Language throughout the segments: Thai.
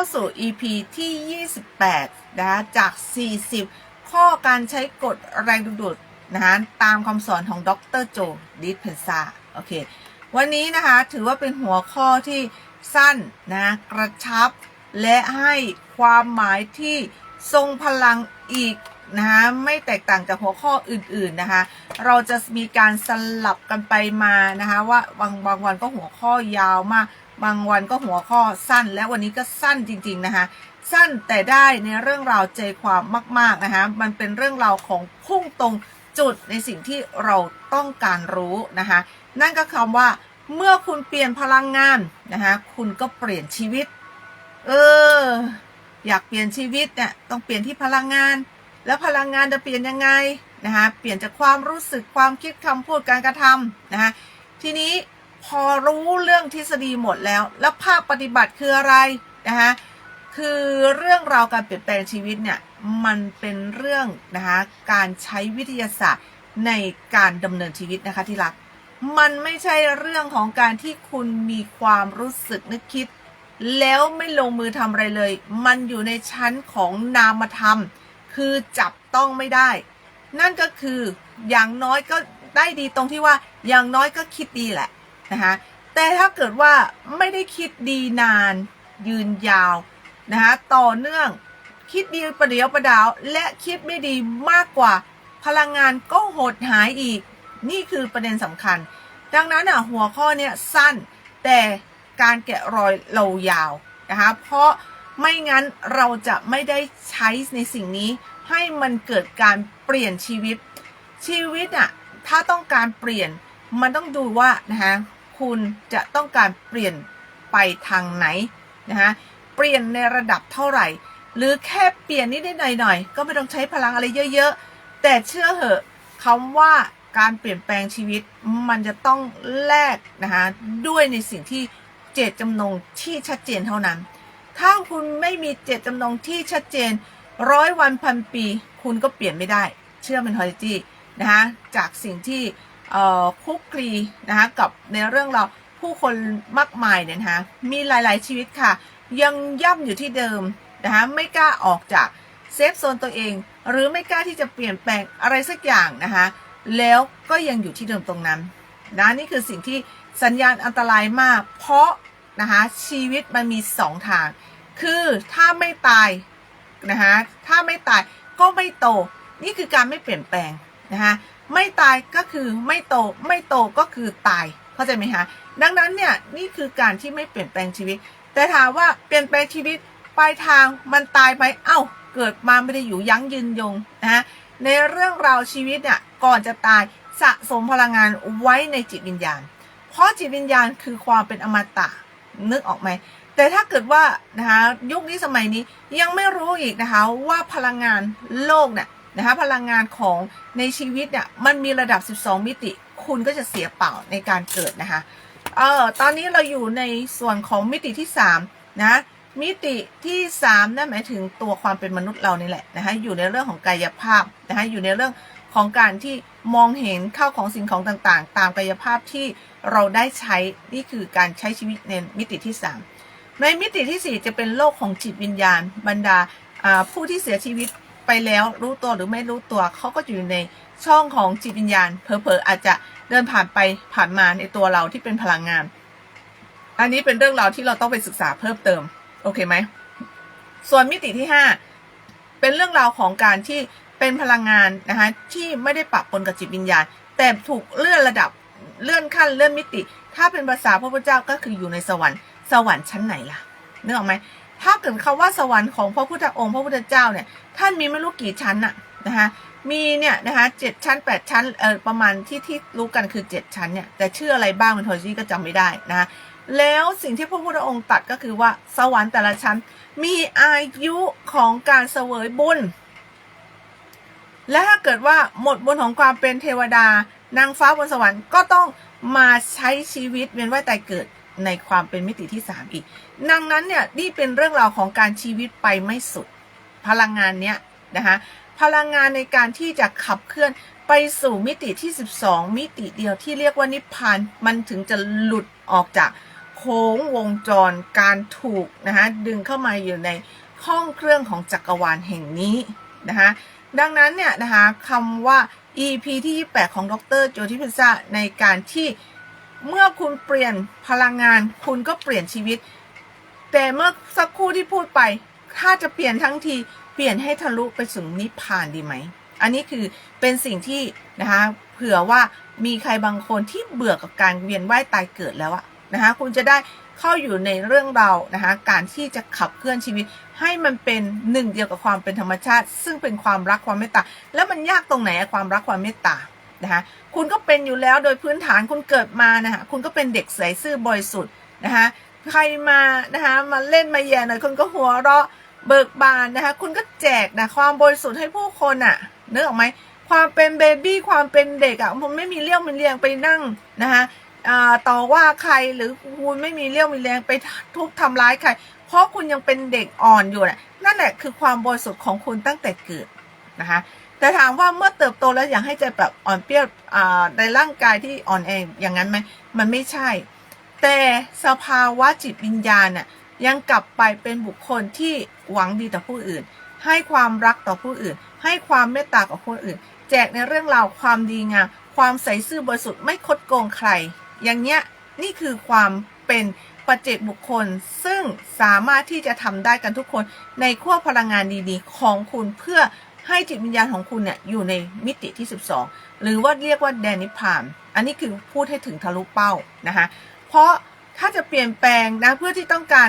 เข้าสู่ EP ที่ 28 นะคะจาก 40 ข้อการใช้กฎแรงดึงดูดนะคะตามคำสอนของดรโจดิสเพนซาโอเค วันนี้นะคะถือว่าเป็นหัวข้อที่สั้นนะกระชับ และให้ความหมายที่ทรงพลังอีกนะคะไม่แตกต่างจากหัวข้ออื่นๆนะคะ เราจะมีการสลับกันไปมานะคะว่าบางบางวันก็หัวข้อยาวมาก บางวันก็หัวข้อสั้น และวันนี้ก็สั้นจริง ๆ นะคะ สั้นแต่ได้ในเรื่องราวใจความมาก ๆ นะคะ มันเป็นเรื่องราวของพุ่งตรงจุดในสิ่งที่เราต้องการรู้นะคะ นั่นก็คำว่า เมื่อคุณเปลี่ยนพลังงานนะคะคุณก็เปลี่ยนชีวิต เออ อยากเปลี่ยนชีวิตเนี่ยต้องเปลี่ยนที่พลังงาน แล้วพลังงานจะเปลี่ยนยังไงนะคะเปลี่ยนจากความรู้สึกความคิดคำพูดการกระทำนะคะทีนี้ พอรู้เรื่องทฤษฎีหมดแล้ว แล้วภาคปฏิบัติคืออะไรนะคะคือเรื่องราวการเปลี่ยนแปลงชีวิตเนี่ยมันเป็นเรื่องนะคะการใช้วิทยาศาสตร์ในการดำเนินชีวิตนะคะที่รัก มันไม่ใช่เรื่องของการที่คุณมีความรู้สึกนึกคิด แล้วไม่ลงมือทำอะไรเลย มันอยู่ในชั้นของนามธรรม คือจับต้องไม่ได้ นั่นก็คืออย่างน้อยก็ได้ดีตรงที่ว่าอย่างน้อยก็คิดดีแหละ นะคะแต่ถ้าเกิดว่าไม่ได้คิดดีนานยืนยาวนะคะต่อเนื่องคิดดีประเดียวประดาว และคิดไม่ดีมากกว่า พลังงานก็หดหายอีก นี่คือประเด็นสำคัญ ดังนั้นอะหัวข้อเนี่ยสั้นแต่การแกะรอยเรายาวนะคะเพราะไม่งั้นเราจะไม่ได้ใช้ในสิ่งนี้ให้มันเกิดการเปลี่ยนชีวิตชีวิตอะถ้าต้องการเปลี่ยนมันต้องดูว่านะคะ คุณจะต้องการเปลี่ยนไปทางไหนนะคะเปลี่ยนในระดับเท่าไหร่ หรือแค่เปลี่ยนนิดหน่อยๆก็ไม่ต้องใช้พลังอะไรเยอะๆ แต่เชื่อเหอะคำว่าการเปลี่ยนแปลงชีวิตมันจะต้องแลกนะคะด้วยในสิ่งที่เจตจำนงที่ชัดเจนเท่านั้น ถ้าคุณไม่มีเจตจำนงที่ชัดเจนร้อยวันพันปี คุณก็เปลี่ยนไม่ได้ เชื่อเป็นทอยจี้นะคะจากสิ่งที่ คุกคลีนะคะกับในเรื่องเราผู้คนมากมายเนี่ยนะคะมีหลาย ๆชีวิตค่ะ ยังย่ำอยู่ที่เดิมนะคะไม่กล้าออกจากเซฟโซนตัวเอง หรือไม่กล้าที่จะเปลี่ยนแปลงอะไรสักอย่างนะคะแล้วก็ยังอยู่ที่เดิมตรงนั้นนะนี่คือสิ่งที่สัญญาณอันตรายมาก เพราะนะคะชีวิตมันมีสองทาง คือถ้าไม่ตายนะคะถ้าไม่ตายก็ไม่โต นี่คือการไม่เปลี่ยนแปลงนะคะ ไม่ตายก็คือไม่โต ไม่โตก็คือตาย เข้าใจไหมคะ ดังนั้นเนี่ยนี่คือการที่ไม่เปลี่ยนแปลงชีวิต แต่ถามว่าเปลี่ยนแปลงชีวิตปลายทางมันตายไป เอ้า เกิดมาไม่ได้อยู่ยั้งยืนยงนะฮะ ในเรื่องราวชีวิตเนี่ยก่อนจะตายสะสมพลังงานไว้ในจิตวิญญาณ เพราะจิตวิญญาณคือความเป็นอมตะนึกออกไหมแต่ถ้าเกิดว่านะคะยุคนี้สมัยนี้ยังไม่รู้อีกนะคะว่าพลังงานโลกเนี่ย นะคะพลังงานของในชีวิตเนี่ยมันมีระดับ 12 มิติ คุณก็จะเสียเปล่าในการเกิดนะคะเออตอนนี้เราอยู่ในส่วนของมิติที่ 3 นะมิติที่3นั่นหมายถึงตัวความเป็นมนุษย์เรานี่แหละนะคะอยู่ในเรื่องของกายภาพนะคะอยู่ในเรื่องของการที่มองเห็นข้าวของสิ่งของต่างๆ ตามกายภาพที่เราได้ใช้นี่คือการใช้ชีวิตในมิติที่ 3 ในมิติที่ 4 จะเป็นโลกของจิตวิญญาณ บรรดาอ่าผู้ที่เสียชีวิต ไปแล้วรู้ตัวหรือไม่รู้ตัวเขาก็อยู่ในช่องของจิตวิญญาณเผลอๆอาจจะเดินผ่านไปผ่านมาในตัวเราที่เป็นพลังงาน อันนี้เป็นเรื่องราวที่เราต้องไปศึกษาเพิ่มเติม โอเคไหม ส่วนมิติที่ 5 เป็นเรื่องราวของการที่เป็นพลังงานนะคะที่ไม่ได้ปะปนกับจิตวิญญาณ แต่ถูกเลื่อนระดับเลื่อนขั้นเลื่อนมิติ ถ้าเป็นภาษาพระพุทธเจ้าก็คืออยู่ในสวรรค์สวรรค์ชั้นไหนล่ะนึกออกไหมถ้าเกิดคำว่าสวรรค์ของพระพุทธองค์พระพุทธเจ้าเนี่ย ท่านมีไม่รู้กี่ชั้นอะนะคะมีเนี่ยนะคะเจ็ดชั้นแปดชั้นเออประมาณที่ที่รู้กันคือเจ็ดชั้นเนี่ยแต่ชื่ออะไรบ้างมันโทซี่ก็จำไม่ได้นะคะแล้วสิ่งที่พระพุทธองค์ตัดก็คือว่าสวรรค์แต่ละชั้น มีอายุของการเสวยบุญ และถ้าเกิดว่าหมดบุญของความเป็นเทวดานางฟ้าบนสวรรค์ก็ต้องมาใช้ชีวิตเวียนว่ายตายเกิดในความเป็นมิติที่ 3 อีก ดังนั้นเนี่ยนี่เป็นเรื่องราวของการชีวิตไปไม่สุด พลังงานเนี้ยนะคะพลังงานในการที่จะขับเคลื่อนไปสู่มิติที่ 12 มิติเดียวที่เรียกว่านิพพานมันถึงจะหลุดออกจากโค้งวงจรการถูกนะคะดึงเข้ามาอยู่ในห้องเครื่องของจักรวาลแห่งนี้นะคะดังนั้นเนี่ยนะคะคำว่า EP ที่ 28 ของดรโจทิพิซาในการที่เมื่อคุณเปลี่ยนพลังงานคุณก็เปลี่ยนชีวิต แต่เมื่อสักครู่ที่พูดไป ถ้าจะเปลี่ยนทั้งทีเปลี่ยนให้ทะลุไปสู่นิพพานดีไหม อันนี้คือเป็นสิ่งที่นะคะเผื่อว่ามีใครบางคนที่เบื่อกับการเวียนว่ายตายเกิดแล้วอะนะคะคุณจะได้เข้าอยู่ในเรื่องเรานะคะการที่จะขับเคลื่อนชีวิต ให้มันเป็นหนึ่งเดียวกับความเป็นธรรมชาติ ซึ่งเป็นความรักความเมตตาแล้วมันยากตรงไหนอะความรักความเมตตานะคะคุณก็เป็นอยู่แล้วโดยพื้นฐานคุณเกิดมานะคะคุณก็เป็นเด็กใสซื่อบริสุทธิ์นะคะใครมานะคะมาเล่นมาแย่หน่อยคุณก็หัวเราะ เบิกบานนะคะ คุณก็แจกนะความบริสุทธิ์ให้ผู้คนอะนึกออกไหมความเป็นเบบี้ความเป็นเด็กอะผมไม่มีเลี้ยวมีเรียงไปนั่งนะคะต่อว่าใครหรือคุณไม่มีเลี้ยวมีแรงไปทุบทำร้ายใคร เพราะคุณยังเป็นเด็กอ่อนอยู่น่ะนั่นแหละคือความบริสุทธิ์ของคุณตั้งแต่เกิดนะคะแต่ถามว่าเมื่อเติบโตแล้วอยากให้ใจแบบอ่อนเปรี้ยวในร่างกายที่อ่อนแออย่างนั้นไหมมันไม่ใช่ แต่สภาวะจิตวิญญาณน่ะ ยังกลับไปเป็นบุคคลที่หวังดีต่อผู้อื่น ให้ความรักต่อผู้อื่น ให้ความเมตตากับคนอื่น แจกในเรื่องราวความดีงามความใสซื่อบริสุทธิ์ไม่คดโกงใคร อย่างเงี้ยนี่คือความเป็นปัจเจกบุคคล ซึ่งสามารถที่จะทำได้กันทุกคนในขั้วพลังงานดีๆ ของคุณเพื่อให้จิตวิญญาณของคุณเนี่ยอยู่ในมิติที่ 12 หรือว่าเรียกว่าแดนนิพพาน อันนี้คือพูดให้ถึงทะลุเป้านะคะเพราะถ้าจะเปลี่ยนแปลงนะเพื่อที่ต้องการ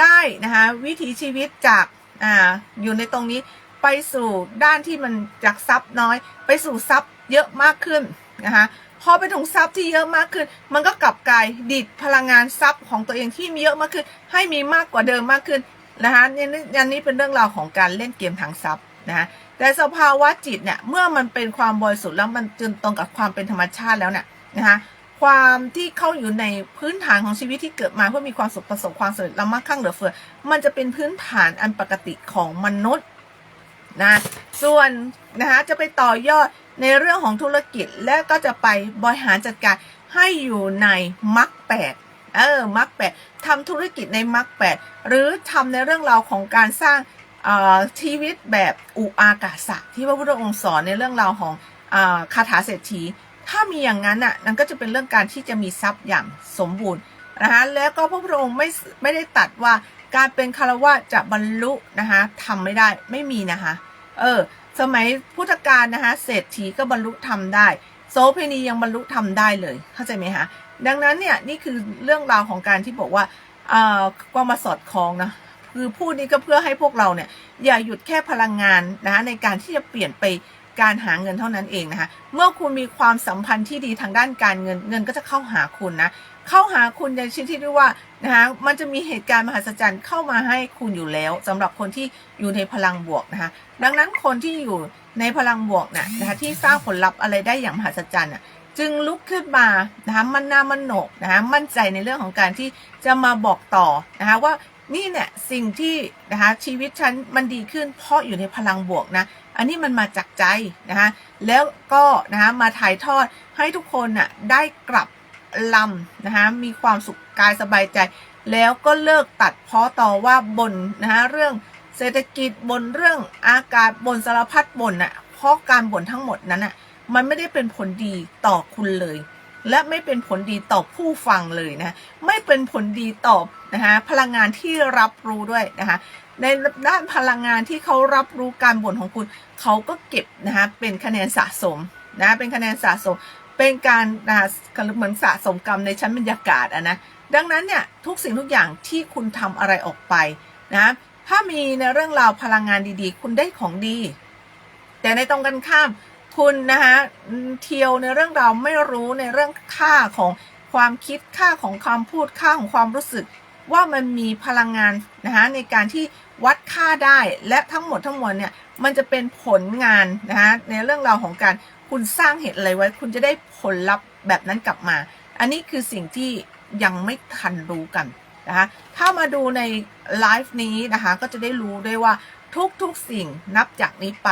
ได้นะคะวิถีชีวิตจากอ่าอยู่ในตรงนี้ไปสู่ด้านที่มันจากทรัพย์น้อย ไปสู่ทรัพย์เยอะมากขึ้นนะคะพอไปถึงทรัพย์ที่เยอะมากขึ้น มันก็กลับกลายดิดพลังงานทรัพย์ของตัวเองที่มีเยอะมากขึ้น ให้มีมากกว่าเดิมมากขึ้นนะคะนี่อันนี้เป็นเรื่องราวของการเล่นเกมทางทรัพย์นะคะแต่สภาวะจิตเนี่ยเมื่อมันเป็นความบริสุทธิ์แล้วมันจึงตรงกับความเป็นธรรมชาติแล้วเนี่ยนะคะ ความที่เข้าอยู่ในพื้นฐานของชีวิตที่เกิดมาเพื่อมีความสุขประสบความสำเร็จและมั่งคั่งเหลือเฟือ มันจะเป็นพื้นฐานอันปกติของมนุษย์นะส่วนนะคะจะไปต่อยอดในเรื่องของธุรกิจและก็จะไปบริหารจัดการให้อยู่ในมรรคแปดเออมรรคแปดทำธุรกิจในมรรคแปดหรือทำในเรื่องราวของการสร้างชีวิตแบบอุอากาศะที่พระพุทธองค์สอนในเรื่องราวของอาคาถาเศรษฐี ถ้ามีอย่างนั้นอะนั่นก็จะเป็นเรื่องการที่จะมีทรัพย์อย่างสมบูรณ์นะคะแล้วก็พระพุทธองค์ไม่ไม่ได้ตัดว่าการเป็นคารวะจะบรรลุนะคะทำไม่ได้ไม่มีนะคะเออสมัยพุทธกาลนะคะเศรษฐีก็บรรลุทำได้ โสเพณียังบรรลุทำได้เลยเข้าใจไหมคะดังนั้นเนี่ยนี่คือเรื่องราวของการที่บอกว่าเอ่าก็มาสอดคล้องนะคือพูดนี้ก็เพื่อให้พวกเราเนี่ยอย่าหยุดแค่พลังงานนะคะในการที่จะเปลี่ยนไป การหาเงินเท่านั้นเองนะคะ เมื่อคุณมีความสัมพันธ์ที่ดีทางด้านการเงินเงินก็จะเข้าหาคุณนะ เข้าหาคุณในชิ้นที่เรียกว่านะคะมันจะมีเหตุการณ์มหัศจรรย์เข้ามาให้คุณอยู่แล้วสำหรับคนที่อยู่ในพลังบวกนะคะ ดังนั้นคนที่อยู่ในพลังบวกนี่ยนะคะที่สร้างผลลัพธ์อะไรได้อย่างมหัศจรรย์อะจึงลุกขึ้นมานะคะมันนามันโหนกนะคะมั่นใจในเรื่องของการที่จะมาบอกต่อนะคะว่า นี่เนี่ยสิ่งที่นะคะชีวิตฉันมันดีขึ้นเพราะอยู่ในพลังบวกนะ อันนี้มันมาจากใจนะคะแล้วก็นะคะมาถ่ายทอดให้ทุกคนน่ะได้กลับลำนะคะมีความสุขกายสบายใจ แล้วก็เลิกตัดเพราะต่อว่าบนนะคะเรื่องเศรษฐกิจบนเรื่องอากาศบนสารพัดบนน่ะเพราะการบ่นทั้งหมดนั้นน่ะมันไม่ได้เป็นผลดีต่อคุณเลย และไม่เป็นผลดีต่อผู้ฟังเลยนะ ไม่เป็นผลดีต่อ นะคะพลังงานที่รับรู้ด้วยนะคะในด้านพลังงานที่เขารับรู้การบ่นของคุณ เขาก็เก็บนะคะเป็นคะแนนสะสมนะเป็นคะแนนสะสมเป็นการนะคะเหมือนสะสมกรรมในชั้นบรรยากาศอะนะดังนั้นเนี่ยทุกสิ่งทุกอย่างที่คุณทำอะไรออกไปนะถ้ามีในเรื่องราวพลังงานดีๆ คุณได้ของดี แต่ในตรงกันข้ามคุณนะคะเที่ยวในเรื่องราวไม่รู้ในเรื่องค่าของความคิดค่าของคำพูดค่าของความรู้สึก ว่ามันมีพลังงานนะคะในการที่วัดค่าได้และทั้งหมดทั้งมวลเนี่ยมันจะเป็นผลงานนะคะในเรื่องราวของการคุณสร้างเหตุอะไรไว้ คุณจะได้ผลลัพธ์แบบนั้นกลับมา อันนี้คือสิ่งที่ยังไม่ทันรู้กันนะคะถ้ามาดูในไลฟ์นี้นะคะก็จะได้รู้ด้ว่าทุกๆสิ่งนับจากนี้ไป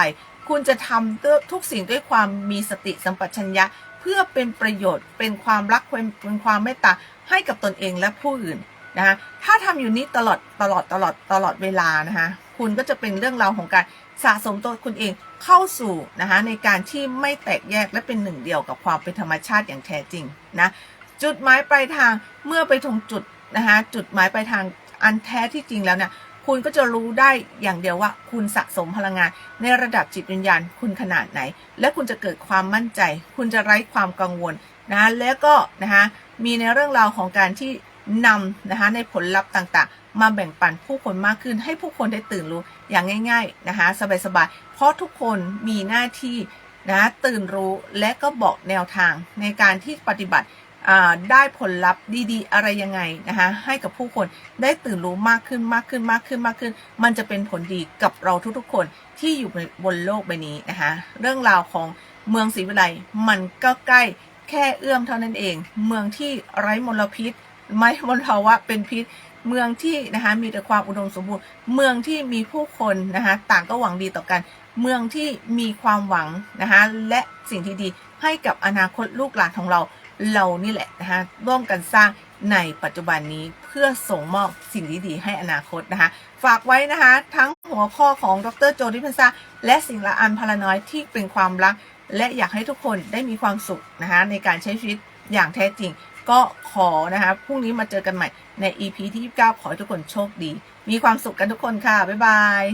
คุณจะทำทุกสิ่งด้วยความมีสติสัมปชัญญะ เพื่อเป็นประโยชน์เป็นความรักเป็นความเมตตาให้กับตนเองและผู้อื่น นะคะถ้าทำอยู่นี้ตลอดตลอดตลอดตลอดเวลานะคะคุณก็จะเป็นเรื่องราวของการสะสมตัวคุณเองเข้าสู่นะคะในการที่ไม่แตกแยกและเป็นหนึ่งเดียวกับความเป็นธรรมชาติอย่างแท้จริงนะจุดหมายปลายทางเมื่อไปถึงจุดนะคะจุดหมายปลายทางอันแท้ที่จริงแล้วเนี่ยคุณก็จะรู้ได้อย่างเดียวว่าคุณสะสมพลังงาน ในระดับจิตวิญญาณคุณขนาดไหน และคุณจะเกิดความมั่นใจ คุณจะไร้ความกังวลนะแล้วก็นะคะมีในเรื่องราวของการที่ นำนะคะในผลลัพธ์ต่างๆ มาแบ่งปันผู้คนมากขึ้น ให้ผู้คนได้ตื่นรู้อย่างง่าย ๆนะคะสบายๆ เพราะทุกคนมีหน้าที่นะตื่นรู้และก็บอกแนวทางในการที่ปฏิบัติได้ผลลัพธ์ดีๆ อะไรยังไงนะคะให้กับผู้คนได้ตื่นรู้มากขึ้นมากขึ้นมากขึ้นมากขึ้น มันจะเป็นผลดีกับเราทุกๆคนที่อยู่บนโลกใบนี้นะคะเรื่องราวของเมืองศรีวิไลมันก็ใกล้แค่เอื้อมเท่านั้นเอง เมืองที่ไร้มลพิษ ไม่มลภาวะเป็นพิษเมืองที่นะคะมีแต่ความอุดมสมบูรณ์ เมืองที่มีผู้คนนะคะต่างก็หวังดีต่อกัน เมืองที่มีความหวังนะคะและสิ่งที่ดีให้กับอนาคตลูกหลานของเราเรานี่แหละนะคะร่วมกันสร้างในปัจจุบันนี้เพื่อส่งมอบสิ่งดีๆให้อนาคตนะคะ ฝากไว้นะคะทั้งหัวข้อของดรโจดิพันซาและสิ่งละอันพลาน้อยที่เป็นความรัก และอยากให้ทุกคนได้มีความสุขนะคะในการใช้ชีวิตอย่างแท้จริง ก็ขอนะคะพรุ่งนี้มาเจอกันใหม่ใน EP ที่ 29 ขอให้ทุกคนโชคดี มีความสุขกันทุกคนค่ะ บ๊ายบาย